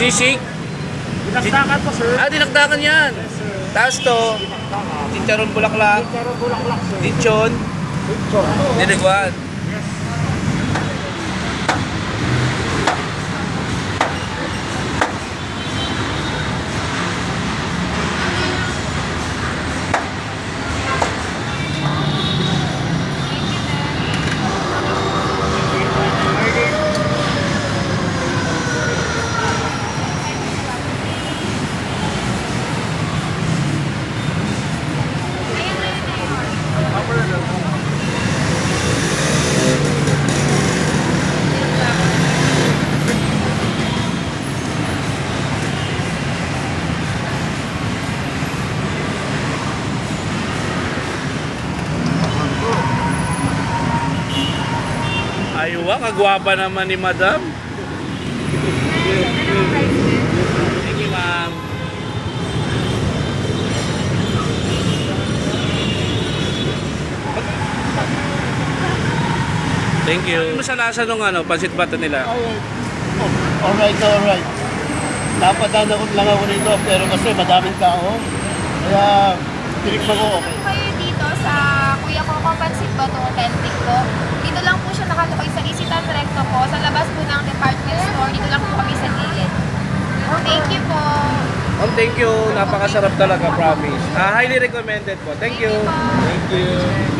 Sisig. Dinakdakan po, sir. Ah, dinakdakan yan. Tapos to, chicharon bulaklak, Pero bulak-bulak, sir. lechon, Picture. Dinigwan. Aywa, kagwapa naman ni madam. Thank you, ma'am. Thank you. Ano sa lasa nung ano, pansit bata nila? Oh, alright, alright. Napadaan ako lang ako nito, pero kasi madaming tao. Kaya, tinikman ko okay. kayo dito sa Kuya Coco Pansit Bato Authentic po. Dito lang po siya nakatukoy sa Isitan Recto po. Sa labas po ng department store. Dito lang po kami sa gilid. Thank you po. Ma'am, thank you. Napakasarap talaga, promise. Ah, highly recommended po. Thank you. Thank you po. Thank you.